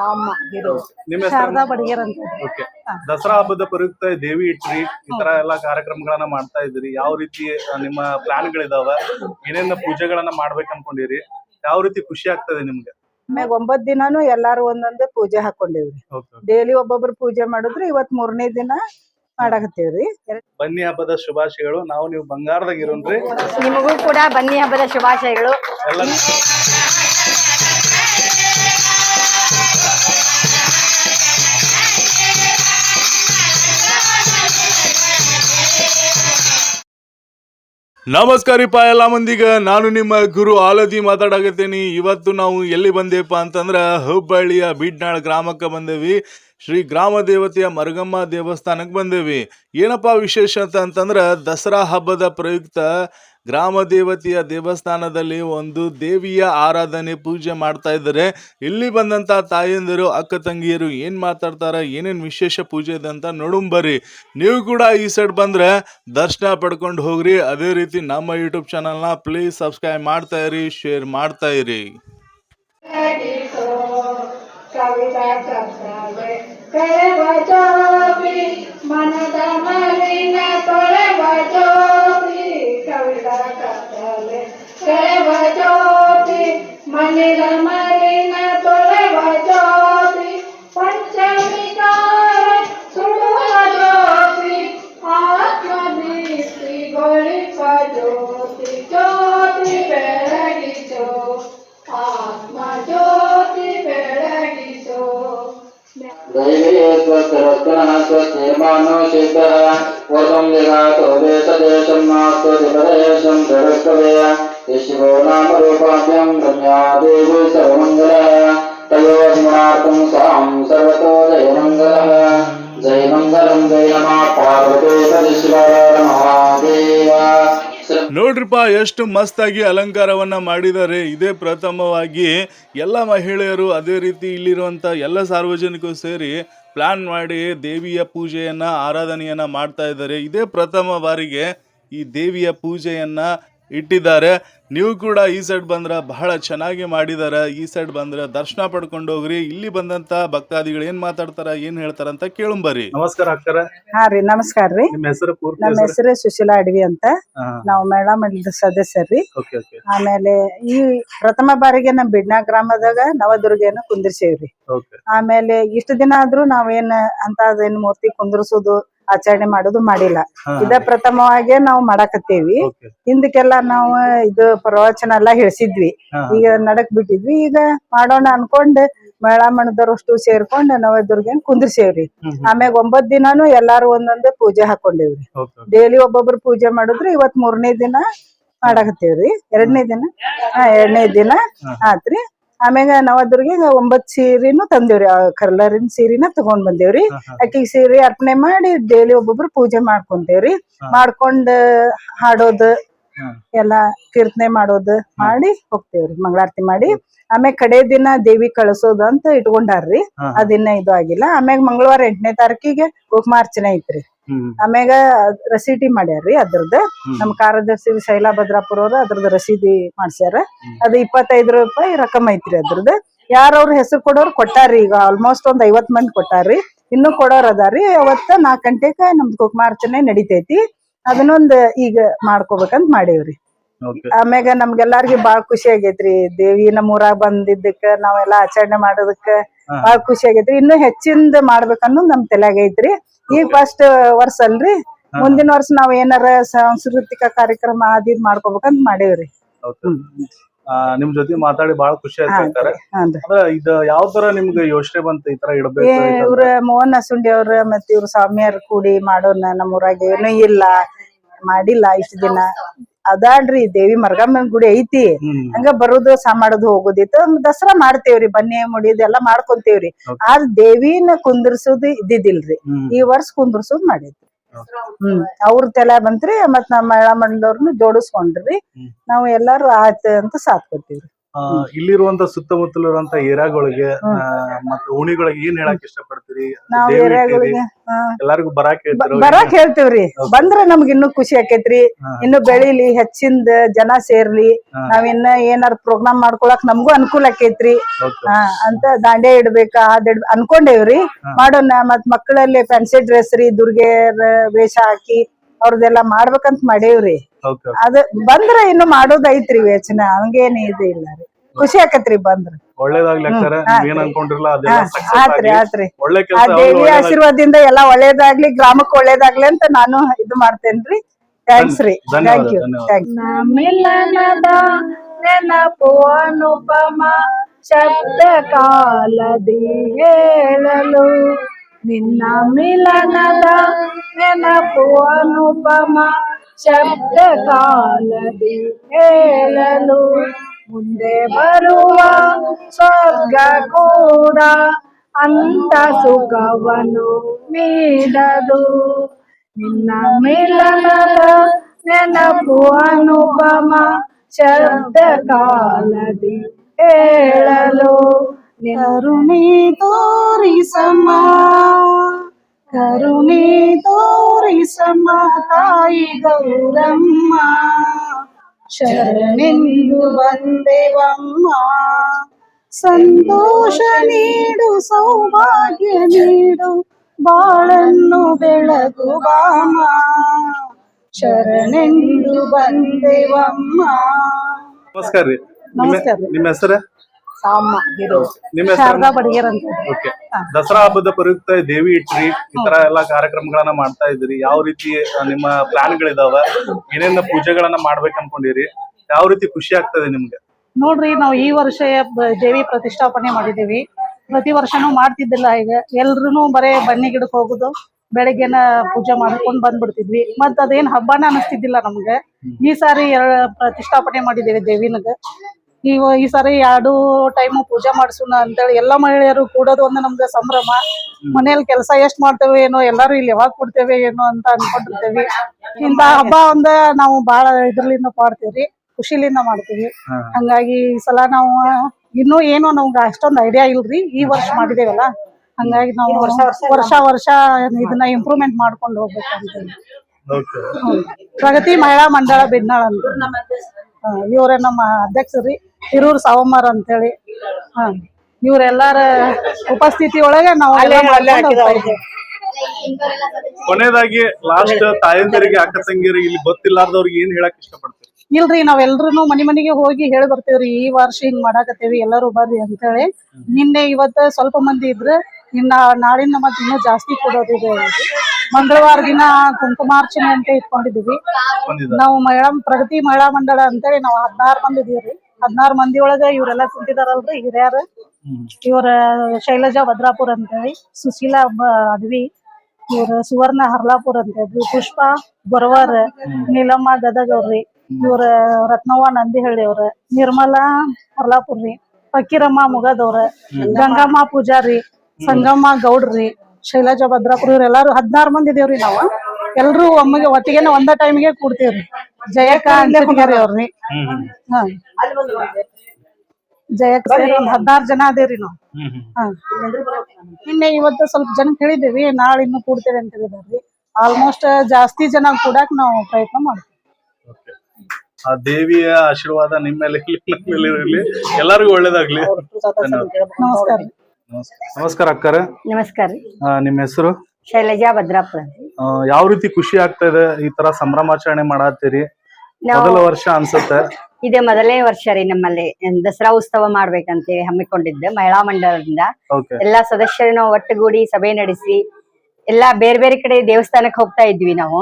ಸಾಮ ನಿಮ್ಮ ಶಾರದಾ ಬಡಿಗೇರ್ ಅಂತ. ಓಕೆ. ದಸರಾ ಹಬ್ಬದ ಪ್ರಯುಕ್ತ ದೇವಿ ಇಟ್ರಿ ಈ ತರ ಎಲ್ಲಾ ಕಾರ್ಯಕ್ರಮಗಳನ್ನ ಮಾಡ್ತಾ ಇದ್ರಿ ಯಾವ ರೀತಿ ನಿಮ್ಮ ಪ್ಲಾನ್ ಗಳಿದಾವ ಏನೇನ ಪೂಜೆಗಳನ್ನ ಮಾಡ್ಬೇಕು ಅನ್ಕೊಂಡಿರಿ? ಯಾವ ರೀತಿ ಖುಷಿ ಆಗ್ತದೆ ನಿಮ್ಗೆ? ಆಮ್ಯಾಗ ಒಂಬತ್ ದಿನಾನು ಎಲ್ಲಾರು ಒಂದೊಂದು ಪೂಜೆ ಹಾಕೊಂಡಿವ್ರಿ. ಓಕೆ ಡೈಲಿ ಒಬ್ಬೊಬ್ರು ಪೂಜೆ ಮಾಡಿದ್ರು ಇವತ್ ಮೂರನೇ ದಿನ ಮಾಡಾಕತ್ತೀವ್ರಿ. ಬನ್ನಿ ಹಬ್ಬದ ಶುಭಾಶಯಗಳು. ನಾವು ನೀವು ಬಂಗಾರದಾಗ ಇರೋನ್ರಿ ನಿಮಗೂ ಕೂಡ ಬನ್ನಿ ಹಬ್ಬದ ಶುಭಾಶಯಗಳು. ಎಲ್ಲ ನಮಸ್ಕಾರಿಪ್ಪ ಎಲ್ಲ ಮಂದಿಗ. ನಾನು ನಿಮ್ಮ ಗುರು ಆಲದಿ ಮಾತಾಡಕತ್ತೀನಿ. ಇವತ್ತು ನಾವು ಎಲ್ಲಿ ಬಂದೇಪ್ಪ ಅಂತಂದ್ರ ಹುಬ್ಬಳ್ಳಿಯ ಬಿಡ್ನಾಳ್ ಗ್ರಾಮಕ್ಕೆ ಬಂದೇವಿ. ಶ್ರೀ ಗ್ರಾಮ ದೇವತೆಯ ಮರಗಮ್ಮ ದೇವಸ್ಥಾನಕ್ಕೆ ಬಂದೇವಿ. ಏನಪ್ಪ ವಿಶೇಷ ಅಂತ ಅಂತಂದ್ರ ದಸರಾ ಹಬ್ಬದ ಪ್ರಯುಕ್ತ ಗ್ರಾಮ ದೇವತೆಯ ದೇವಸ್ಥಾನದಲ್ಲಿ ಒಂದು ದೇವಿಯ ಆರಾಧನೆ ಪೂಜೆ ಮಾಡ್ತಾ ಇದ್ದಾರೆ. ಇಲ್ಲಿ ಬಂದಂತ ತಾಯಂದಿರು, ಅಕ್ಕ ತಂಗಿಯರು ಏನ್ ಮಾತಾಡ್ತಾರೆ, ಏನೇನು ವಿಶೇಷ ಪೂಜೆ ಇದೆ ಅಂತ ನೋಡುಂಬರ್ರಿ ನೀವು ಕೂಡ ಈ ಸೈಡ್ ಬಂದ್ರೆ ದರ್ಶನ ಪಡ್ಕೊಂಡು ಹೋಗ್ರಿ. ಅದೇ ರೀತಿ ನಮ್ಮ ಯೂಟ್ಯೂಬ್ ಚಾನಲ್ನ ಪ್ಲೀಸ್ ಸಬ್ಸ್ಕ್ರೈಬ್ ಮಾಡ್ತಾ ಇರಿ, ಶೇರ್ ಮಾಡ್ತಾ ಇರಿ. कविता सत्सावे कर बचो भी मन मलिन कर बचो भी कविता सत्सावे कर बचो भी मन मलिन कर बचो भी पंचमी का ನಾಮ ಸರ್ವತೋ ಜಯ ಮಂಗಲ ಮಂಗಲಂ ಪಾರ್ವತೇ ನೋಡ್ರಿಪ್ಪ, ಎಷ್ಟು ಮಸ್ತಾಗಿ ಅಲಂಕಾರವನ್ನ ಮಾಡಿದ್ದಾರೆ. ಇದೇ ಪ್ರಥಮವಾಗಿ ಎಲ್ಲ ಮಹಿಳೆಯರು ಅದೇ ರೀತಿ ಇಲ್ಲಿರುವಂಥ ಎಲ್ಲ ಸಾರ್ವಜನಿಕರು ಸೇರಿ ಪ್ಲಾನ್ ಮಾಡಿ ದೇವಿಯ ಪೂಜೆಯನ್ನು ಆರಾಧನೆಯನ್ನು ಮಾಡ್ತಾ ಇದ್ದಾರೆ. ಇದೇ ಪ್ರಥಮ ಬಾರಿಗೆ ಈ ದೇವಿಯ ಪೂಜೆಯನ್ನ ಇಟ್ಟಿದ್ದಾರೆ. ನೀವು ಕೂಡ ಈ ಸೈಡ್ ಬಂದ್ರೆ ಬಹಳ ಚೆನ್ನಾಗಿ ಮಾಡಿದ್ದಾರೆ. ಈ ಸೈಡ್ ಬಂದ್ರೆ ದರ್ಶನ ಪಡ್ಕೊಂಡು ಹೋಗ್ರಿ. ಇಲ್ಲಿ ಬಂದಂತ ಭಕ್ತಾದಿಗಳು ಏನ್ ಮಾತಾಡ್ತಾರ ಏನ್ ಹೇಳ್ತಾರ ಅಂತ ಕೇಳುಂಬರಿ ನಮಸ್ಕಾರ ಅಕ್ಕರ ಹಾ ರೀ ನಮಸ್ಕಾರ ರೀ. ನಿಮ್ಮ ಹೆಸರು ಪೂರ್ತಿ ನಮ್ಮ ಹೆಸರು? ಸುಶೀಲಾ ಅಡವಿ ಅಂತ. ನಾವು ಮೇಳ ಮಂಡಲದ ಸದಸ್ಯರ್ರಿ ಓಕೆ ಓಕೆ. ಆಮೇಲೆ ಈ ಪ್ರಥಮ ಬಾರಿಗೆ ನಮ್ ಬಿಡ್ನಾ ಗ್ರಾಮದಾಗ ನವದುರ್ಗೆಯನ್ನು ಕುಂದಿರ್ಸೇವ್ರಿ. ಓಕೆ. ಆಮೇಲೆ ಇಷ್ಟು ದಿನ ಆದ್ರೂ ನಾವೇನ್ ಅಂತ ಅದೇನ್ ಮೂರ್ತಿ ಕುಂದ್ರಸೋದು ಆಚರಣೆ ಮಾಡೋದು ಮಾಡಿಲ್ಲ. ಇದ ಪ್ರಥಮವಾಗಿ ನಾವು ಮಾಡಾಕತ್ತೇವಿ. ಹಿಂದಕ್ಕೆಲ್ಲ ನಾವು ಇದು ಪ್ರವಚನ ಎಲ್ಲಾ ಹೇಳಸಿದ್ವಿ. ಈಗ ನಡಕ್ ಬಿಟ್ಟಿದ್ವಿ. ಈಗ ಮಾಡೋಣ ಅನ್ಕೊಂಡ್ ಮೇಳ ಮಣದವ್ರಷ್ಟು ಸೇರ್ಕೊಂಡ್ ನವದುರ್ಗನ್ ಕುಂದ್ರಸೇವ್ರಿ. ಹ್ಮ್ ಹ್ಮ್. ಆಮ್ಯಾಗ ಒಂಬತ್ ದಿನಾನು ಎಲ್ಲಾರು ಒಂದೊಂದ್ ಪೂಜೆ ಹಾಕೊಂಡಿವ್ರಿ. ಡೈಲಿ ಒಬ್ಬೊಬ್ರು ಪೂಜೆ ಮಾಡಿದ್ರು ಇವತ್ ಮೂರನೇ ದಿನ ಮಾಡಾಕತ್ತೇವ್ರಿ. ಎರಡನೇ ದಿನ? ಹಾ ಎರಡನೇ ದಿನ ಆತ್ರಿ. ಆಮ್ಯಾಗ ಅದ್ರಿಗೆ ಒಂಬತ್ ಸೀರೆನು ತಂದೇವ್ರಿ ಕರ್ಲರಿನ ಸೀರೆನ ತಗೊಂಡ್ ಬಂದೇವ್ರಿ. ಹಾ. ಸೀರೆ ಅರ್ಪಣೆ ಮಾಡಿ ಡೈಲಿ ಒಬ್ಬೊಬ್ರು ಪೂಜೆ ಮಾಡ್ಕೊಂತೇವ್ರಿ. ಮಾಡ್ಕೊಂಡ್ ಹಾಡೋದು. ಎಲ್ಲಾ ಕೀರ್ತನೆ ಮಾಡೋದು ಮಾಡಿ ಹೋಗ್ತೇವ್ರಿ ಮಂಗಳಾರತಿ ಮಾಡಿ. ಆಮ್ಯಾಗ ಕಡೆ ದಿನ ದೇವಿ ಕಳ್ಸೋದು ಅಂತ ಇಟ್ಕೊಂಡಾರ್ರಿ. ಅದಿನ್ನ ಇದು ಆಗಿಲ್ಲ. ಆಮ್ಯಾಗ ಮಂಗಳವಾರ ಎಂಟನೇ ತಾರೀಕಿಗೆ ಕುಕುಮಾರ್ಚನೆ ಐತ್ರಿ. ಆಮ್ಯಾಗ ರಸೀಟಿ ಮಾಡ್ಯಾರ್ರಿ ಅದ್ರದ್ದು. ನಮ್ ಕಾರ್ಯದರ್ಶಿ ಶೈಲಾ ಭದ್ರಾಪುರ ಅವ್ರ ಅದ್ರದ್ದು ರಸೀದಿ ಮಾಡ್ಸ್ಯಾರ. ಅದು ಇಪ್ಪತ್ತೈದು ರೂಪಾಯಿ ರಕಮ್ ಐತ್ರಿ ಅದ್ರದ್ದು. ಯಾರವ್ರ ಹೆಸರು ಕೊಡೋರು ಕೊಟ್ಟಾರ್ರಿ ಈಗ ಆಲ್ಮೋಸ್ಟ್ ಒಂದ್ ಐವತ್ ಮಂದಿ ಕೊಟ್ಟಾರಿ ಇನ್ನು ಕೊಡೋರ್ ಅದಾರಿ ಅವತ್ತ ನಾಲ್ಕ್ ಗಂಟೆಕ ನಮ್ದು ಕುಕ್ಮಾರ್ಚನೆ ನಡಿತೈತಿ. ಅದನ್ನೊಂದ್ ಈಗ ಮಾಡ್ಕೋಬೇಕಂತ ಮಾಡೇವ್ರಿ. ಆಮ್ಯಾಗ ನಮ್ಗೆಲ್ಲಾರ್ಗಿ ಬಾಳ್ ಖುಷಿ ಆಗೇತ್ರಿ. ದೇವಿ ನಮ್ಮ ಊರಾಗ ಬಂದಿದ್ದಕ್ಕ ನಾವೆಲ್ಲಾ ಆಚರಣೆ ಮಾಡೋದಕ್ಕ ಬಾಳ ಬಾಳ್ ಖುಷಿ ಆಗೇತ್ರಿ. ಇನ್ನು ಹೆಚ್ಚಿಂದ ಮಾಡ್ಬೇಕನ್ನೋದು ನಮ್ ತಲ್ಯಾಗ ಐತ್ರಿ. ಈಗ ಫಸ್ಟ್ ವರ್ಷ ಅಲ್ರಿ? ಮುಂದಿನ ವರ್ಷ ನಾವ್ ಏನಾರ ಸಾಂಸ್ಕೃತಿಕ ಕಾರ್ಯಕ್ರಮ ಅದಿದ್ ಮಾಡ್ಕೋಬೇಕಂತ ಮಾಡೇವ್ರಿ. ಆ, ನಿಮ್ ಜೊತೆ ಮಾತಾಡಿ ಬಹಳ ಖುಷಿ ಆಯ್ತು ಅಕ್ಕಾರ ಹಾನ್ರಿ ಅಂದ್ರ ಇದ ಯಾವ ತರ ನಿಮ್ಗೆ ಯೋಚನೆ ಬಂತ ಈ ತರ ಇಡಬೇಕು ಇವ್ರ ಮೋಹನ್ ಹಸುಂಡಿ ಅವ್ರ ಮತ್ತ ಇವ್ರ ಸ್ವಾಮಿಯರ್ ಕೂಡಿ ಮಾಡೋಣ ನಮ್ಮ ಊರಾಗ ಏನು ಇಲ್ಲ. ಮಾಡಿಲ್ಲ ಇಷ್ಟ ದಿನ. ಅದಾಳ್ರಿ ದೇವಿ ಮರ್ಗಮ್ಮನ ಗುಡಿ ಐತಿ. ಹಂಗ ಬರುದು ಸಾ ಮಾಡೋದು ಹೋಗೋದಿತ್ತು. ದಸರಾ ಮಾಡ್ತೇವ್ರಿ ಬನ್ನಿ ಮುಡಿಯೋದು ಎಲ್ಲಾ ಮಾಡ್ಕೊಂತೇವ್ರಿ. ಆದ್ರ ದೇವಿನ ಕುಂದಿರ್ಸೋದು ಇದ್ದಿದ್ದಿಲ್ರಿ. ಈ ವರ್ಷ ಕುಂದ್ರಸೋದ್ ಮಾಡಿದ್ವಿ. ಹ್ಮ್. ಅವ್ರ ತಲೆ ಬಂತ್ರಿ ಮತ್ ನಮ್ಮ ಮಹಿಳಾ ಮಂಡಲವ್ರನ್ನ ಜೋಡಿಸ್ಕೊಂಡ್ರಿ. ನಾವು ಎಲ್ಲಾರು ಆಯ್ತು ಅಂತ ಕೊಟ್ಟಿವ್ರಿ ಆ, ಇಲ್ಲಿರುವಂತ ಸುತ್ತಮುತ್ತಲಿರುವಂತ ಏರಿಯಾಗಳಿಗೆ ಮತ್ತೆ ಓಣಿಗಳಿಗೆ ಏನ್ ಹೇಳಕ್ ಇಷ್ಟಪಡ್ತೀರಿ? ನಾವ್ ಬರಕ್ ಏರಿಯಾಗಳಿಗೆ ಎಲ್ಲಾರ್ಗು ಬರಾಕ್ ಹೇಳ್ತಿರೋ ಬರಾಕ್ ಹೇಳ್ತೇವ್ರಿ. ಬಂದ್ರ ನಮ್ಗ್ ಇನ್ನು ಖುಷಿ ಆಕೇತ್ರಿ. ಇನ್ನು ಬೆಳಿಲಿ ಹೆಚ್ಚಿಂದ ಜನ ಸೇರ್ಲಿ. ನಾವಿನ್ನ ನಾವ್ ಇನ್ನ ಏನಾರ ಪ್ರೋಗ್ರಾಮ್ ಮಾಡ್ಕೊಳಕ್ ನಮ್ಗೂ ಅನುಕೂಲ ಆಕೇತ್ರಿ. ಅಂತ ದಾಂಡೆ ಇಡ್ಬೇಕ ಅದ್ ಅನ್ಕೊಂಡೇವ್ರಿ. ಮಾಡೋಣ ಮತ್ ಮಕ್ಕಳಲ್ಲಿ ಫ್ಯಾನ್ಸಿ ಡ್ರೆಸ್ ರೀ ದುರ್ಗೆ ವೇಷ ಹಾಕಿ. ಅವ್ರದೆಲ್ಲ ಮಾಡ್ಬೇಕಂತ ಮಾಡೇವ್ರಿ. Okay. ಅದ ಬಂದ್ರ ಇನ್ನು ಮಾಡೋದೈತ್ರಿ ಯೋಚನೆ ಹಂಗೇನ್ ಇದು ಇಲ್ಲ ರೀ. ಖುಷಿ ಆಕತ್ರಿ ಬಂದ್ರ. ಒಳ್ಳೇದಾಗ್ಲಿ ಅಕ್ಕಾರ. ಏನ್ ಅನ್ಕೊಂಡಿರಲ್ಲ ಅದೆಲ್ಲ ಹಾ, ಸಕ್ಸಸ್ ಆತ್ರಿ ಆತ್ರಿ. ಒಳ್ಳೆ ಆ ಕೆಲಸ ದೇವಿ ಆಶೀರ್ವಾದದಿಂದ ಎಲ್ಲಾ ಒಳ್ಳೇದಾಗ್ಲಿ ಗ್ರಾಮಕ್ಕೆ ಒಳ್ಳೇದಾಗ್ಲಿ ಅಂತ ನಾನು ಇದು ಮಾಡ್ತೇನ್ರಿ. ಥ್ಯಾಂಕ್ಸ್ ರೀ. ಧನ್ಯವಾದ, ಥ್ಯಾಂಕ್ ಯು ಧನ್ಯವಾದ. ಥ್ಯಾಂಕ್ ನೆನಪು ಅನುಪಮ ಶಬ್ದ ಕಾಲದಿ ಹೇಳಲು. ನಿನ್ನ ಮಿಲನದ ನೆನಪು ಅನುಪಮ ಶಬ್ದ ಕಾಲದಿ ಹೇಳಲು ಮುಂದೆ ಬರುವ ಸ್ವರ್ಗ ಕೂಡ ಅಂತ ಸುಖವನ್ನು ನೀಡದು ನಿನ್ನ ಮಿಲನದ ನೆನಪು ಅನುಪಮ ಶಬ್ದ ಕಾಲದಿ ಹೇಳಲು ಕರುಣೆ ತೋರಿಸಮ್ಮ ಕರುಣೆ ತೋರಿಸಮ್ಮ ತಾಯಿ ಗೌರಮ್ಮ. ಶರಣೆಂದು ಬಂದೆವಮ್ಮ ಸಂತೋಷ ನೀಡು ಸೌಭಾಗ್ಯ ನೀಡು ಬಾಳನ್ನು ಬೆಳಗು ಬಾಮ. ಶರಣೆಂದು ಬಂದೆವಮ್ಮ. ನಮಸ್ಕಾರ ರೀ. ನಮಸ್ಕಾರ ನಿಮ್ಮ ಹೆಸರ? ಸಾಮ ನಿಮ್ಮ ಶಾರದಾ ಹೆಸರು ಬಡಿಗೆರ್ ಅಂತ. ಓಕೆ. ದಸರಾ ಹಬ್ಬದ ಪ್ರಯುಕ್ತ ದೇವಿ ಇಟ್ರಿ ಈ ತರ ಎಲ್ಲಾ ಕಾರ್ಯಕ್ರಮಗಳನ್ನ ಮಾಡ್ತಾ ಇದ್ರಿ ಯಾವ ರೀತಿ ನಿಮ್ಮ ಪ್ಲಾನ್ ಗಳಿದಾವ ಏನೇನ ಪೂಜೆಗಳನ್ನ ಮಾಡ್ಬೇಕು ಅನ್ಕೊಂಡಿರಿ? ಯಾವ ರೀತಿ ಖುಷಿ ಆಗ್ತದೆ ನಿಮ್ಗೆ? ನೋಡ್ರಿ ನಾವು ಈ ವರ್ಷ ಬ- ದೇವಿ ಪ್ರತಿಷ್ಠಾಪನೆ ಮಾಡಿದೀವಿ ಪ್ರತಿ ವರ್ಷನೂ ಮಾಡ್ತಿದ್ದಿಲ್ಲ ಈಗ. ಎಲ್ರು ಬರೇ ಬನ್ನಿ ಗಿಡಕ್ಕೆ ಹೋಗುದು ಬೆಳಗ್ಗೆನ ಪೂಜೆ ಮಾಡ್ಕೊಂಡು ಬಂದ್ಬಿಡ್ತಿದ್ವಿ. ಮತ್ ಅದೇನ್ ಹಬ್ಬನ ಅನಿಸ್ತಿದ್ದಿಲ್ಲ ನಮ್ಗೆ. ಈ ಸಾರಿ ಎರ- ಪ್ರತಿಷ್ಠಾಪನೆ ಮಾಡಿದೇವಿ ದೇವಿನಗ. ಈ ಈ ಸಾರಿ ಎರಡು ಟೈಮು ಪೂಜೆ ಮಾಡ್ಸೋಣ ಅಂತೇಳಿ ಎಲ್ಲ ಮಹಿಳೆಯರು ಕೂಡೋದು ಒಂದು ನಮ್ಗೆ ಸಂಭ್ರಮ. ಮನೇಲಿ ಕೆಲಸ ಎಷ್ಟ್ ಮಾಡ್ತೇವೆ ಏನೋ ಎಲ್ಲಾರು ಇಲ್ಲಿ ಯಾವಾಗ ಕೊಡ್ತೇವೆ ಏನೋ ಅಂತ ಅನ್ಕೊಂಡಿರ್ತೇವಿ. ಇಂತ ಹಬ್ಬ ಒಂದ ನಾವು ಬಹಳ ಇದ್ರಲಿಂದ ಮಾಡ್ತೇವ್ರಿ ಖುಷಿಲಿಂದ ಮಾಡ್ತೀವಿ. ಹಂಗಾಗಿ ಈ ಸಲ ನಾವು ಇನ್ನೂ ಏನೋ ನಮ್ಗೆ ಅಷ್ಟೊಂದು ಐಡಿಯಾ ಇಲ್ರಿ ಈ ವರ್ಷ ಮಾಡಿದೇವಲ್ಲ. ಹಂಗಾಗಿ ನಾವು ವರ್ಷ ವರ್ಷ ಇದನ್ನ ಇಂಪ್ರೂವ್ಮೆಂಟ್ ಮಾಡ್ಕೊಂಡು ಹೋಗ್ಬೇಕು ಅಂತ ಓಕೆ ಪ್ರಗತಿ ಮಹಿಳಾ ಮಂಡಳ ಬಿದ್ನಾಳ್ ಅಂತ ಇವ್ರೇ ನಮ್ಮ ಅಧ್ಯಕ್ಷರಿ ಹಿರೂರ್ ಸಾವಮಾರ್ ಅಂತೇಳಿ. ಹಾ ಇವ್ರೆಲ್ಲಾರ ಉಪಸ್ಥಿತಿ ಒಳಗೆ ನಾವು. ಕೊನೆಯದಾಗಿ ಲಾಸ್ಟ್ ತಾಯಂದಿರಿಗೆ ಅಕ್ಕ ತಂಗಿಯರಿಗೆ ಇಲ್ಲಿ ಗೊತ್ತಿಲ್ಲಾರ್ದವ್ರಿಗೆ ಏನ್ ಹೇಳಕ್ ಇಷ್ಟಪಡ್ತೀವಿ ಇಲ್ರಿ ನಾವೆಲ್ರು ಮನಿ ಮನಿಗೆ ಹೋಗಿ ಹೇಳಿ ಬರ್ತೇವ್ರಿ ಈ ವರ್ಷ ಹಿಂಗ್ ಮಾಡಾಕತ್ತೇವಿ ಎಲ್ಲರೂ ಬರ್ರಿ ಅಂತೇಳಿ. ನಿನ್ನೆ ಇವತ್ತ ಸ್ವಲ್ಪ ಮಂದಿ ಇದ್ರ ಇನ್ನ ನಾಳಿನ ಮತ್ತೆ ಇನ್ನೂ ಜಾಸ್ತಿ ಕೊಡೋದಿದೆ. ಮಂಗಳವಾರ ದಿನ ಕುಂಕುಮಾರ್ಚನೆ ಅಂತ ಇಟ್ಕೊಂಡಿದೀವಿ ನಾವು ಮಹಿಳಾ ಪ್ರಗತಿ ಮಹಿಳಾ ಮಂಡಳ ಅಂತೇಳಿ ನಾವು ಹದಿನಾರು ಮಂದಿ ಇದೀವ್ರಿ ಹದಿನಾರು ಮಂದಿ ಒಳಗ ಇವರೆಲ್ಲ ಕುಂತಿದಾರಲ್ರಿ ಹಿರಿಯರು. ಇವ್ರ ಶೈಲಜಾ ಭದ್ರಾಪುರ್ ಅಂತೇಳಿ ಸುಶೀಲಾ ಅದ್ವಿ ಅಡವಿ ಇವ್ರ ಸುವರ್ಣ ಹರ್ಲಾಪುರ್ ಅಂತ ಹೇಳ್ರಿ ಪುಷ್ಪ ಬೊರವರ್ ನೀಲಮ್ಮ ಗದಗ್ ಅವ್ರಿ ಇವ್ರ ರತ್ನವ್ವ ನಂದಿಹಳ್ಳಿ ಅವ್ರ ನಿರ್ಮಲಾ ಹರ್ಲಾಪುರ್ ರೀ ಫಕೀರಮ್ಮ ಮುಗದವ್ರ ಗಂಗಮ್ಮ ಪೂಜಾರಿ ಸಂಗಮ್ಮ ಗೌಡ್ರಿ ಶೈಲಜಾ ಭದ್ರಾಪುರ ಇವ್ರೆಲ್ಲಾರು ಹದಿನಾರು ಮಂದಿ ಇದೇವ್ರಿ ನಾವು. ಎಲ್ರು ಒಮ್ಮೆಗೆ ಒಟ್ಟಿಗೆನ ಒಂದ ಟೈಮ್ಗೆ ಕೂಡ್ತೇವ್ರಿ. ಜಯಕ್ಕ ಅಂಜನಗಿರಿ ಅವ್ರಿ ಹಾ. ಜಯಕ್ಕ ಒಂದ್ ಹದಿನಾರು ಜನ ಅದೇವ್ರಿ ನಾವು. ಹಾ. ನಿನ್ನೆ ಇವತ್ತು ಸ್ವಲ್ಪ ಜನ ಹೇಳಿದೇವಿ ನಾಳೆ ಇನ್ನು ಕೂಡ್ತೇವೆ ಅಂತ ಹೇಳಿದಾರ್ರಿ. ಆಲ್ಮೋಸ್ಟ್ ಜಾಸ್ತಿ ಜನ ಕೂಡಾಕ್ ನಾವು ಪ್ರಯತ್ನ ಮಾಡ್ತೀವಿ. ಆ ದೇವಿಯ ಆಶೀರ್ವಾದ ನಿಮ್ಮ ಮೇಲೆ ಎಲ್ಲರಿಗೂ ಒಳ್ಳೇದಾಗ್ಲಿ. ನಮಸ್ಕಾರ. ನಮಸ್ಕಾರ ಅಕ್ಕರ. ನಮಸ್ಕಾರ ರೀ. ನಿಮ್ಮ ಹೆಸರು? ಶೈಲಜಾ ಭದ್ರಾಪುರ ಆ, ಯಾವ ರೀತಿ ಖುಷಿ ಆಗ್ತಾ ಇದೆ ಈ ತರ ಸಂಭ್ರಮಾಚರಣೆ ಮಾಡತ್ತೀರಿ? ನಾವು ಮೊದಲ ವರ್ಷ ಅನ್ಸುತ್ತೆ. ಇದೇ ಮೊದಲನೇ ವರ್ಷ ರೀ ನಮ್ಮಲ್ಲಿ ದಸರಾ ಉತ್ಸವ ಮಾಡ್ಬೇಕಂತ ಹಮ್ಮಿಕೊಂಡಿದ್ದೆ ಮಹಿಳಾ ಮಂಡಲದಿಂದ. ಓಕೆ ಎಲ್ಲಾ ಸದಸ್ಯರನ್ನ ನಾವು ಒಟ್ಟುಗೂಡಿ ಸಭೆ ನಡೆಸಿ ಎಲ್ಲಾ ಬೇರೆ ಬೇರೆ ಕಡೆ ದೇವಸ್ಥಾನಕ್ಕೆ ಹೋಗ್ತಾ ಇದ್ವಿ ನಾವು.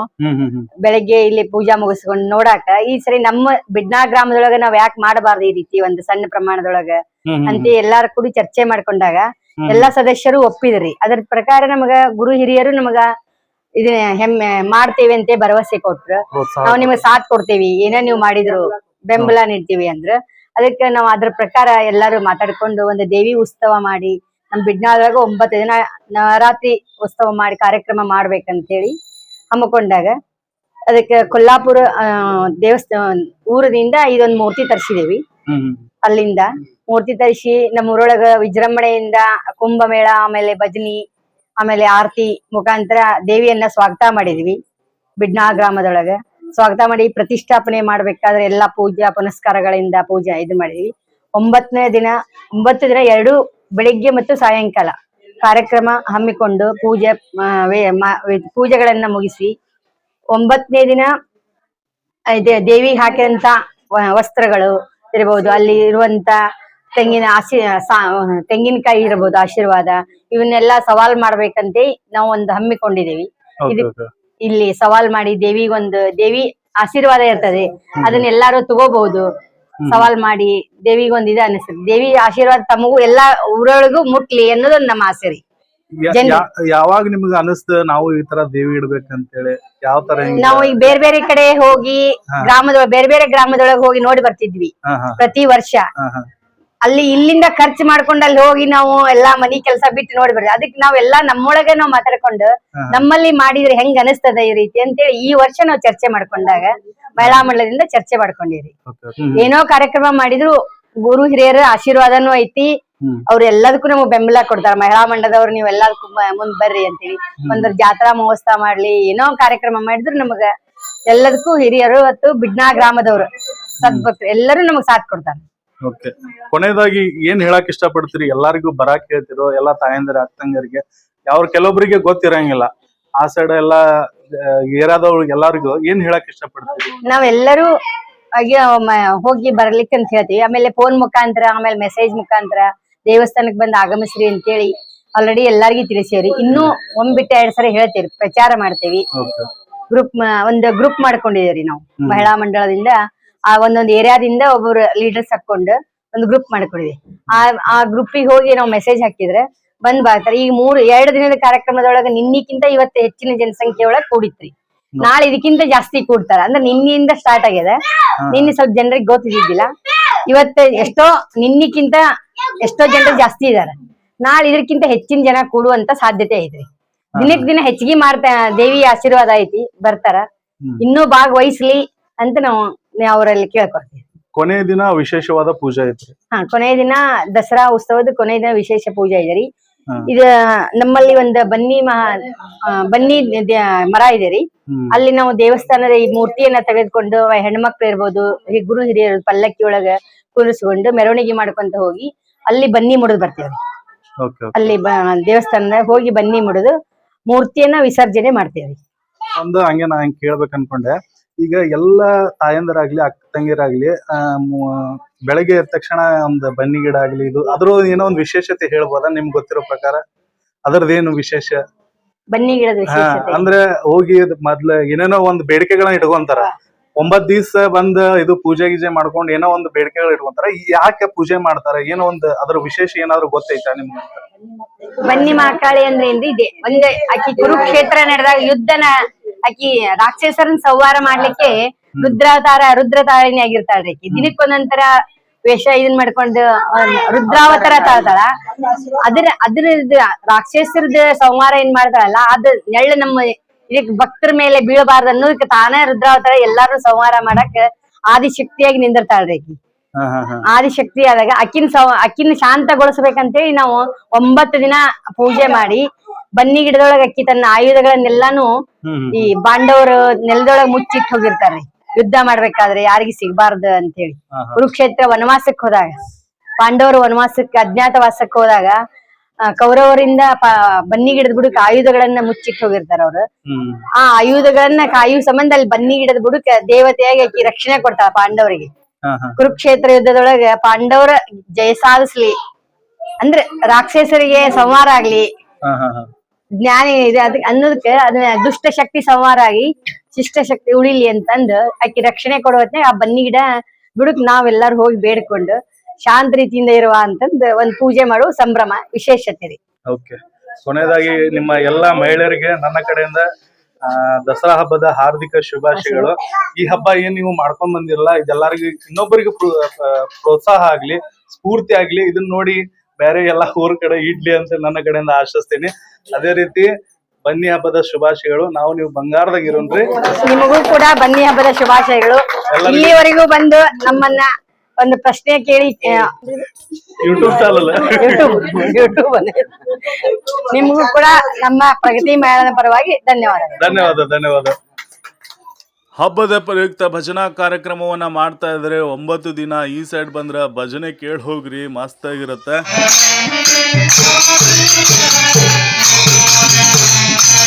ಬೆಳಗ್ಗೆ ಇಲ್ಲಿ ಪೂಜಾ ಮುಗಿಸ್ಕೊಂಡು ನೋಡಾಕ ಈ ಸರಿ ನಮ್ಮ ಬಿಡ್ನಾ ಗ್ರಾಮದೊಳಗ ನಾವ್ ಯಾಕೆ ಮಾಡಬಾರ್ದು ಈ ರೀತಿ ಒಂದು ಸಣ್ಣ ಪ್ರಮಾಣದೊಳಗ? ಅಂತ ಎಲ್ಲಾರ ಕೂಡಿ ಚರ್ಚೆ ಮಾಡ್ಕೊಂಡಾಗ ಎಲ್ಲಾ ಸದಸ್ಯರು ಒಪ್ಪಿದ್ರಿ. ಅದ್ರ ಪ್ರಕಾರ ನಮಗ ಗುರು ಹಿರಿಯರು ನಮಗ ಇದನ್ನ ಹೆಮ್ಮೆ ಮಾಡ್ತೇವೆ ಅಂತ ಭರವಸೆ ಕೊಟ್ರು. ನಾವು ನಿಮಗೆ ಸಾಥ್ ಕೊಡ್ತೇವಿ. ಏನೇ ನೀವು ಮಾಡಿದ್ರು ಬೆಂಬಲ ನೀಡ್ತೀವಿ ಅಂದ್ರ. ಅದಕ್ಕೆ ನಾವು ಅದ್ರ ಪ್ರಕಾರ ಎಲ್ಲಾರು ಮಾತಾಡ್ಕೊಂಡು ಒಂದು ದೇವಿ ಉತ್ಸವ ಮಾಡಿ ನಮ್ ಬಿಡ್ನಾಳದಾಗ ಒಂಬತ್ತು ದಿನ ನವರಾತ್ರಿ ಉತ್ಸವ ಮಾಡಿ ಕಾರ್ಯಕ್ರಮ ಮಾಡ್ಬೇಕಂತ ಹೇಳಿ ಹಮ್ಮಿಕೊಂಡಾಗ ಅದಕ್ಕೆ ಕೊಲ್ಲಾಪುರ ದೇವಸ್ಥಾನ ಊರದಿಂದ ಇದೊಂದು ಮೂರ್ತಿ ತರಿಸಿದೇವಿ. ಅಲ್ಲಿಂದ ಮೂರ್ತಿ ತರಿಸಿ ನಮ್ಮ ಊರೊಳಗ ವಿಜೃಂಭಣೆಯಿಂದ ಕುಂಭಮೇಳ ಆಮೇಲೆ ಭಜನಿ ಆಮೇಲೆ ಆರತಿ ಮುಖಾಂತರ ದೇವಿಯನ್ನ ಸ್ವಾಗತ ಮಾಡಿದ್ವಿ. ಬಿಡ್ನಾ ಗ್ರಾಮದೊಳಗ ಸ್ವಾಗತ ಮಾಡಿ ಪ್ರತಿಷ್ಠಾಪನೆ ಮಾಡ್ಬೇಕಾದ್ರೆ ಎಲ್ಲಾ ಪೂಜಾ ಪುನಸ್ಕಾರಗಳಿಂದ ಪೂಜೆ ಇದು ಮಾಡಿದ್ವಿ. ಒಂಬತ್ತನೇ ದಿನ ಒಂಬತ್ತು ದಿನ ಎರಡು ಬೆಳಿಗ್ಗೆ ಮತ್ತು ಸಾಯಂಕಾಲ ಕಾರ್ಯಕ್ರಮ ಹಮ್ಮಿಕೊಂಡು ಪೂಜೆ ಪೂಜೆಗಳನ್ನ ಮುಗಿಸಿ ಒಂಬತ್ತನೇ ದಿನ ದೇವಿ ಹಾಕಿದಂತ ವಸ್ತ್ರಗಳು ಇರಬಹುದು ಅಲ್ಲಿ ಇರುವಂತ ತೆಂಗಿನ ಆಶಿ ತೆಂಗಿನಕಾಯಿ ಇರಬಹುದು ಆಶೀರ್ವಾದ ಇವನ್ನೆಲ್ಲ ಸವಾಲ್ ಮಾಡ್ಬೇಕಂತೆ ನಾವು ಒಂದು ಹಮ್ಮಿಕೊಂಡಿದ್ದೀವಿ. ಇದು- ಇಲ್ಲಿ ಸವಾಲ್ ಮಾಡಿ ದೇವಿಗೊಂದು ದೇವಿ ಆಶೀರ್ವಾದ ಇರ್ತದೆ. ಅದನ್ನೆಲ್ಲಾರು ತಗೋಬಹುದು. ಸವಾಲ್ ಮಾಡಿ ದೇವಿಗೊಂದ್ ಇದೆ ಅನಿಸ್ತದೆ ದೇವಿ ಆಶೀರ್ವಾದ ತಮಗೂ ಎಲ್ಲಾ ಊರೊಳಗೂ ಮುಟ್ಲಿ ಅನ್ನೋದೊಂದ್ ನಮ್ಮ ಆಸೆ ರೀ. ಯಾವಾಗ ನಿಮ್ಗೆ ಅನಿಸ್ತ ನಾವು ಈ ತರ ದೇವಿ ಇಡ್ಬೇಕಂತೇಳಿ? ಯಾವ ತರ ನಾವು ಈಗ ಬೇರೆ ಬೇರೆ ಕಡೆ ಹೋಗಿ ಗ್ರಾಮದೊಳಗ ಬೇರೆ ಬೇರೆ ಗ್ರಾಮದೊಳಗ ಹೋಗಿ ನೋಡಿ ಬರ್ತಿದ್ವಿ. ಪ್ರತಿ ವರ್ಷ. ಅಲ್ಲಿ ಇಲ್ಲಿಂದ ಖರ್ಚು ಮಾಡ್ಕೊಂಡು ಅಲ್ಲಿ ಹೋಗಿ ನಾವು ಎಲ್ಲಾ ಮನಿ ಕೆಲಸ ಬಿಟ್ಟು ನೋಡಿ ಬರ್ತೀವಿ ಅದಕ್ಕೆ ನಾವೆಲ್ಲಾ ನಮ್ಮೊಳಗೆ ನಾವು ಮಾತಾಡ್ಕೊಂಡು ನಮ್ಮಲ್ಲಿ ಮಾಡಿದ್ರೆ ಹೆಂಗ್ ಅನಿಸ್ತದ ಈ ರೀತಿ ಅಂತೇಳಿ ಈ ವರ್ಷ ನಾವು ಚರ್ಚೆ ಮಾಡ್ಕೊಂಡಾಗ ಮಹಿಳಾ ಮಂಡಲದಿಂದ ಚರ್ಚೆ ಮಾಡ್ಕೊಂಡಿರಿ. ಏನೋ ಕಾರ್ಯಕ್ರಮ ಮಾಡಿದ್ರು ಗುರು ಹಿರಿಯರ ಆಶೀರ್ವಾದನೂ ಐತಿ. ಅವ್ರ ಎಲ್ಲದಕ್ಕೂ ನಮಗ್ ಬೆಂಬಲ ಕೊಡ್ತಾರ. ಮಹಿಳಾ ಮಂಡಲದವ್ರು ನೀವ್ ಎಲ್ಲದಕ್ಕೂ ಮುಂದ್ ಬರ್ರಿ ಅಂತೇಳಿ. ಒಂದ್ರ ಜಾತ್ರಾ ಮಹೋತ್ಸವ ಮಾಡ್ಲಿ ಏನೋ ಕಾರ್ಯಕ್ರಮ ಮಾಡಿದ್ರು ನಮಗ ಎಲ್ಲದಕ್ಕೂ ಹಿರಿಯರು ಮತ್ತು ಬಿಡ್ನಾ ಗ್ರಾಮದವ್ರು ಸದ್ಭಕ್ತರು ಎಲ್ಲರೂ ನಮಗ್ ಸಾಥ್ ಕೊಡ್ತಾರ. ಓಕೆ ಕೊನೆಯದಾಗಿ ಏನ್ ಹೇಳಕ್ ಇಷ್ಟಪಡ್ತೀರಿ? ಎಲ್ಲರಿಗೂ ಬರಾಕ್ ಹೇಳ್ತಿರೋ ಎಲ್ಲಾ ತಾಯಂದಿರ ಅಕ್ಕಂಗರಿಗೆ ಅವ್ರ ಕೆಲವೊಬ್ಬರಿಗೆ ಗೊತ್ತಿರಂಗಿಲ್ಲ. ಆ ಸೈಡ್ ಎಲ್ಲಾ ಏರಿಯಾದವ್ರಿಗೆ ಎಲ್ಲಾರಿಗೂ ಏನ್ ಹೇಳಕ್ ಇಷ್ಟಪಡ್ತೀರಿ? ನಾವೆಲ್ಲರೂ ಮ- ಹೋಗಿ ಬರ್ಲಿಕ್ಕೆ ಅಂತ ಹೇಳ್ತೀವಿ. ಆಮೇಲೆ ಫೋನ್ ಮುಖಾಂತರ ಆಮೇಲೆ ಮೆಸೇಜ್ ಮುಖಾಂತರ ದೇವಸ್ಥಾನಕ್ಕೆ ಬಂದ್ ಆಗಮಿಸ್ರಿ ಅಂತೇಳಿ ಆಲ್ರೆಡಿ ಎಲ್ಲಾರ್ಗಿ ತಿಳಿಸಿರಿ ಇನ್ನೂ ಒಂದ್ ಬಿಟ್ಟು ಎರಡ್ ಸರಿ ಹೇಳ್ತೀವಿ ಪ್ರಚಾರ ಮಾಡ್ತೇವಿ. ಗ್ರೂಪ್ ಒಂದು ಗ್ರೂಪ್ ಮಾಡ್ಕೊಂಡಿದೀವಿ ನಾವು. ಮಹಿಳಾ ಮಂಡಳದಿಂದ ಆ ಒಂದೊಂದು ಏರಿಯಾದಿಂದ ಒಬ್ಬರು ಲೀಡರ್ಸ್ ಹಾಕೊಂಡು ಒಂದು ಗ್ರೂಪ್ ಮಾಡ್ಕೊಂಡಿದ್ವಿ. ಆ ಆ ಗ್ರೂಪಿಗೆ ಹೋಗಿ ನಾವು ಮೆಸೇಜ್ ಹಾಕಿದ್ರೆ ಬಂದ್ ಬರ್ತಾರೆ. ಈಗ ಮೂರು ಎರಡು ದಿನದ ಕಾರ್ಯಕ್ರಮದೊಳಗ ನಿನ್ನಿಕ್ಕಿಂತ ಇವತ್ತು ಹೆಚ್ಚಿನ ಜನಸಂಖ್ಯೆ ಒಳಗೆ ಕೂಡಿತ್ರಿ. ನಾಳೆ ಇದಕ್ಕಿಂತ ಜಾಸ್ತಿ ಕೂಡ್ತಾರ. ಅಂದ್ರೆ ನಿನ್ನಿಂದ ಸ್ಟಾರ್ಟ್ ಆಗಿದೆ. ನಿನ್ನೆ ಸ್ವಲ್ಪ ಜನರಿಗೆ ಗೊತ್ತಿದ್ದಿಲ್ಲ ಇವತ್ತು ಎಷ್ಟೋ ನಿನ್ನಿಕ್ಕಿಂತ ಎಷ್ಟೋ ಜನರು ಜಾಸ್ತಿ ಇದಾರೆ ನಾಳೆ ಇದಕ್ಕಿಂತ ಹೆಚ್ಚಿನ ಜನ ಕೂಡುವಂತ ಸಾಧ್ಯತೆ ಐತ್ರಿ. ದಿನಕ್ ದಿನ ಹೆಚ್ಚಿಗೆ ಮಾಡ್ತಾ ದೇವಿ ಆಶೀರ್ವಾದ ಐತಿ ಬರ್ತಾರ. ಇನ್ನೂ ಭಾಗವಹಿಸ್ಲಿ ಅಂತ ನಾವು ಅವರಲ್ಲಿ ಕೇಳ್ಕೊಳ್ತೀವಿ ಕೊನೆಯ ದಿನ ವಿಶೇಷವಾದ ಪೂಜೆ ಐತ್ರಿ. ಹಾ ಕೊನೆಯ ದಿನ ದಸರಾ ಉತ್ಸವದ ಕೊನೆಯ ದಿನ ವಿಶೇಷ ಪೂಜೆ ಇದೆ ರೀ. ಇದ ನಮ್ಮಲ್ಲಿ ಒಂದ್ ಬನ್ನಿ ಮಹಾ ಆ, ಬನ್ನಿ ದ- ಮರ ಇದೆ ರೀ. ಹ್ಮ್. ಅಲ್ಲಿ ನಾವು ದೇವಸ್ಥಾನದ ಈ ಮೂರ್ತಿಯನ್ನ ತೆಗೆದುಕೊಂಡು ಹೆಣ್ಮಕ್ಳು ಇರ್ಬೋದು ಗುರು ಹಿರಿಯರು ಪಲ್ಲಕ್ಕಿ ಒಳಗ ಕೂರಿಸ್ಕೊಂಡು ಮೆರವಣಿಗೆ ಮಾಡ್ಕೊಂತ ಹೋಗಿ ಅಲ್ಲಿ ಬನ್ನಿ ಮುಡಿದು ಬರ್ತೀವಿ ಓಕೆ ಓಕೆ. ಅಲ್ಲಿ ಬ ದೇವಸ್ಥಾನದಾಗ ಹೋಗಿ ಬನ್ನಿ ಮುಡಿದು ಮೂರ್ತಿಯನ್ನ ವಿಸರ್ಜನೆ ಮಾಡ್ತೀವಿ ಒಂದು ಹಂಗೆ ನಾ ಹಂಗೆ ಕೇಳ್ಬೇಕು ಅನ್ಕೊಂಡೆ. ಈಗ ಎಲ್ಲ ತಾಯಂದಿರಾಗ್ಲಿ ಅಕ್ಕ ತಂಗಿರಾಗ್ಲಿ ಆ, ಮ್ ಬೆಳಗ್ಗೆ ಎದ್ದ ತಕ್ಷಣ ಒಂದು ಬನ್ನಿ ಗಿಡ ಆಗ್ಲಿ ಇದು ಅದ್ರ ಏನೋ ಒಂದು ವಿಶೇಷತೆ ಹೇಳ್ಬೋದ ನಿಮ್ಗೆ ಗೊತ್ತಿರೋ ಪ್ರಕಾರ? ಅದ್ರದ್ದೇನು ವಿಶೇಷ? ಬನ್ನಿ ಗಿಡದ ಹಾ ಅಂದ್ರೆ ಹೋಗಿ ಇದ್ ಮೊದ್ಲ ಏನೇನೋ ಒಂದು ಬೇಡಿಕೆಗಳನ್ನ ಇಟ್ಕೊಂತಾರ. ಒಂಬತ್ ದಿವ್ಸ ಬಂದ್ ಇದು ಪೂಜೆ ಗೀಜೆ ಮಾಡ್ಕೊಂಡು ಏನೋ ಒಂದು ಬೇಡಿಕೆಗಳು ಇಟ್ಕೊಂತಾರ. ಯಾಕೆ ಪೂಜೆ ಮಾಡ್ತಾರ? ಏನೋ ಒಂದು ಅದ್ರ ವಿಶೇಷ ಏನಾದ್ರು ಗೊತ್ತೈತಾ ನಿಮ್ಗೆ ಬನ್ನಿ ಮಾಕಾಳಿ ಅಂದ್ರೆ ಏನ್ರಿ ಇದೆ? ಒಂದೇ ಆಕಿ ಕುರುಕ್ಷೇತ್ರ ನಡೆದಾಗ ಯುದ್ಧನ ಆಕಿ ರಾಕ್ಷಸರನ್ ಸಂಹಾರ ಮಾಡ್ಲಿಕ್ಕೆ ರುದ್ರಾವತಾರ ರುದ್ರತಾಳಿನಿ ಆಗಿರ್ತಾಳ್ರಿ ಆಕಿ. ದಿನಕ್ಕೆ ಒಂದೊಂದರ ವೇಷ ಇದನ್ ಮಾಡ್ಕೊಂಡು ರುದ್ರಾವತಾರ ತಾಳ್ತಾಳ ಅದ್ರ ಅದ್ರ ರಾಕ್ಷಸರದ ಸಂಹಾರ ಏನ್ ಮಾಡ್ತಾಳಲ್ಲ ಅದ್ ನೆಳ್ಳ ನಮ್ಮ ಇದಕ್ ಭಕ್ತರ ಮೇಲೆ ಬೀಳಬಾರ್ದು ಅನ್ನೋದಕ್ಕೆ ತಾನೇ ರುದ್ರಾವತಾರ ಎಲ್ಲಾರು ಸಂಹಾರ ಮಾಡಕ್ ಆದಿಶಕ್ತಿಯಾಗಿ ನಿಂದಿರ್ತಾಳ್ರಿ ಆಕಿ. ಆದಿಶಕ್ತಿ ಆದಾಗ ಅಕ್ಕಿನ ಅಕ್ಕಿನ ಶಾಂತಗೊಳಿಸ್ಬೇಕಂತೇಳಿ ನಾವು ಒಂಬತ್ತು ದಿನ ಪೂಜೆ ಮಾಡಿ ಬನ್ನಿ ಗಿಡದೊಳಗ ಅಕ್ಕಿ ತನ್ನ ಆಯುಧಗಳನ್ನೆಲ್ಲಾನು ಈ ಬಾಂಡವರು ನೆಲದೊಳಗ ಮುಚ್ಚಿಟ್ಟು ಹೋಗಿರ್ತಾರ್ರಿ. ಯುದ್ಧ ಮಾಡ್ಬೇಕಾದ್ರೆ ಯಾರಿಗೆ ಸಿಗ್ಬಾರ್ದ ಅಂತೇಳಿ. ಹಾ, ಹಾ. ಕುರುಕ್ಷೇತ್ರ ವನವಾಸಕ್ಕೆ ಹೋದಾಗ ಪಾಂಡವರು ವನವಾಸಕ್ಕೆ ಅಜ್ಞಾತವಾಸಕ್ಕೆ ಹೋದಾಗ ಕೌರವರಿಂದ ಬನ್ನಿ ಗಿಡದ ಬುಡಕ್ ಆಯುಧಗಳನ್ನ ಮುಚ್ಚಿಟ್ಟು ಹೋಗಿರ್ತಾರ ಅವ್ರು. ಆ ಆಯುಧಗಳನ್ನ ಕಾಯುವ ಸಂಬಂಧ ಅಲ್ಲಿ ಬನ್ನಿ ಗಿಡದ ಬುಡಕ್ ದೇವತೆಯಾಗಿ ಅಕ್ಕಿ ರಕ್ಷಣೆ ಕೊಡ್ತಾಳ ಪಾಂಡವರಿಗೆ. ಕುರುಕ್ಷೇತ್ರ ಯುದ್ಧದೊಳಗ ಪಾಂಡವರ ಜಯ ಸಾಧಿಸ್ಲಿ. ಅಂದ್ರೆ ರಾಕ್ಷಸರಿಗೆ ಸಂಹಾರ ಆಗ್ಲಿ. ಜ್ಞಾನ ಇದೆ ಅದ್ ಅನ್ನೋದಕ್ಕೆ ಅದನ್ನ ದುಷ್ಟ ಶಕ್ತಿ ಸಂಹಾರ ಆಗಿ, ಶಿಷ್ಟ ಶಕ್ತಿ ಉಳಿಲಿ ಅಂತಂದು ಆಕಿ ರಕ್ಷಣೆ ಕೊಡುವತ್ನಾಗ ಆ ಬನ್ನಿ ಗಿಡ ಬಿಡಕ್ ನಾವೆಲ್ಲರೂ ಹೋಗಿ ಬೇಡ್ಕೊಂಡು ಶಾಂತ ರೀತಿಯಿಂದ ಇರುವ ಅಂತಂದ್ ಒಂದ್ ಪೂಜೆ ಮಾಡುವ ಸಂಭ್ರಮ, ವಿಶೇಷತೆ ರೀ. ಓಕೆ. ಕೊನೆಯದಾಗಿ ನಿಮ್ಮ ಎಲ್ಲಾ ಮಹಿಳೆಯರಿಗೆ ನನ್ನ ಕಡೆಯಿಂದ ದಸರಾ ಹಬ್ಬದ ಹಾರ್ದಿಕ ಶುಭಾಶಯಗಳು. ಈ ಹಬ್ಬ ಏನ್ ನೀವು ಮಾಡ್ಕೊಂಡ್ ಬಂದಿರಲ್ಲ, ಇದೆಲ್ಲರಿಗೂ ಇನ್ನೊಬ್ಬರಿಗೆ ಪ್ರೋ- ಪ್ರೋತ್ಸಾಹ ಆಗ್ಲಿ, ಸ್ಫೂರ್ತಿ ಆಗ್ಲಿ ಇದನ್ನ ನೋಡಿ ಬೇರೆ ಎಲ್ಲಾ ಊರ್ ಕಡೆ ಇಡ್ಲಿ ಅಂತ ನನ್ನ ಕಡೆಯಿಂದ ಆಶಿಸ್ತೀನಿ. ಅದೇ ರೀತಿ ಬನ್ನಿ ಹಬ್ಬದ ಶುಭಾಶಯಗಳು. ನಾವು ನೀವು ಬಂಗಾರದಾಗ ಇರೋನ್ರಿ ನಿಮಗೂ ಕೂಡ ಬನ್ನಿ ಹಬ್ಬದ ಶುಭಾಶಯಗಳು. ಇಲ್ಲಿವರೆಗೂ ಬಂದು ನಮ್ಮನ್ನ ಒಂದು ಪ್ರಶ್ನೆ ಕೇಳಿ ಯೂಟ್ಯೂಬ್ ಚಾನಲ್ ಯೂಟ್ಯೂಬ್ ಯೂಟ್ಯೂಬ್ ನಿಮಗೂ ಕೂಡ ನಮ್ಮ ಪ್ರಗತಿ ಮೇಳದ ಪರವಾಗಿ ಧನ್ಯವಾದ ಧನ್ಯವಾದ ಧನ್ಯವಾದ. ಹಬ್ಬದ ಪ್ರಯುಕ್ತ ಭಜನಾ ಕಾರ್ಯಕ್ರಮವನ್ನ ಮಾಡ್ತಾ ಇದ್ರೆ ಒಂಬತ್ತು ದಿನ ಈ ಸೈಡ್ ಬಂದ್ರ ಭಜನೆ ಕೇಳಿ ಹೋಗ್ರಿ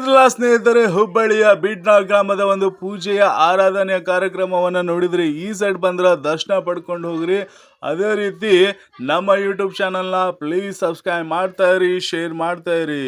ನೋಡಿದ್ರಲ್ಲ ಸ್ನೇಹಿತರೆ, ಹುಬ್ಬಳ್ಳಿಯ ಬೀಡ್ನಾಳ್ ಗ್ರಾಮದ ಒಂದು ಪೂಜೆಯ ಆರಾಧನೆಯ ಕಾರ್ಯಕ್ರಮವನ್ನ ನೋಡಿದ್ರಿ. ಈ ಸೈಡ್ ಬಂದ್ರೆ ದರ್ಶನ ಪಡ್ಕೊಂಡು ಹೋಗ್ರಿ. ಅದೇ ರೀತಿ ನಮ್ಮ ಯೂಟ್ಯೂಬ್ ಚಾನಲ್ನ ಪ್ಲೀಸ್ ಸಬ್ಸ್ಕ್ರೈಬ್ ಮಾಡ್ತಾ ಇರಿ ಶೇರ್ ಮಾಡ್ತಾ ಇರಿ.